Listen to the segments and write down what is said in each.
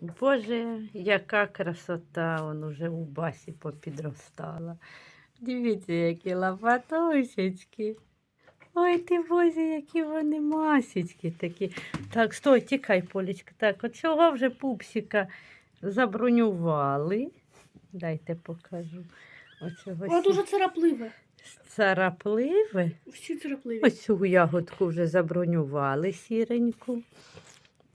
Боже, яка красота, он уже у басі попідростала. Дивіться, які лопатусечки. Ой, ти боже, які вони масічки такі. Так, стой, тікай, Полічка. Так, от цього вже пупсика забронювали. Дайте покажу. Оцього Вона дуже царапливе. царапливе. Всі царапливі. Ось цю ягодку вже забронювали сіреньку.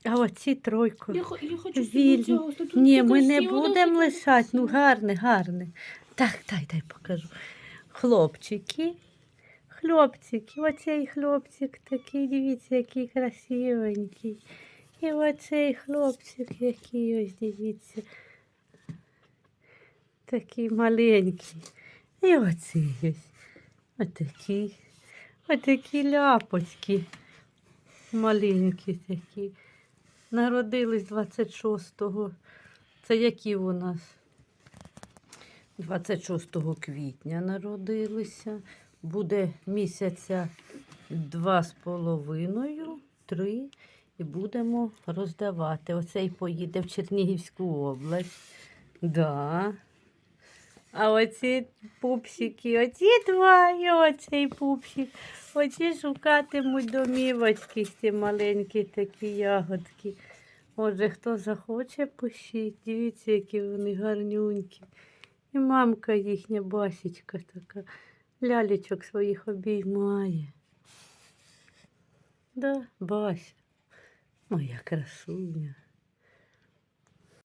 А оці тройку. Я, я хочу Вільні. цього. тут Ні, ми не будемо лишати. Ну, красива. гарне, гарне. Так, дай, дай покажу. Хлопчики. Хлопчики. Оцей хлопчик такий, дивіться, який красивенький. І оцей хлопчик, який ось дивіться. Такий маленький. І оцей ось. Отакий. Отакі ляпочки. Маленькі такі. Народились 26-го. Це які у нас? 26 квітня народилися. Буде місяця два з половиною, три, і будемо роздавати. Оцей поїде в Чернігівську область. Да. А оці пупсики, оці два і оцей пупсик. Оці шукатимуть домівочки, ці маленькі такі ягодки. Отже, хто захоче, пишіть. Дивіться, які вони гарнюнькі. І мамка їхня басічка така. Лялечок своїх обіймає. Да, Бася, моя красуня.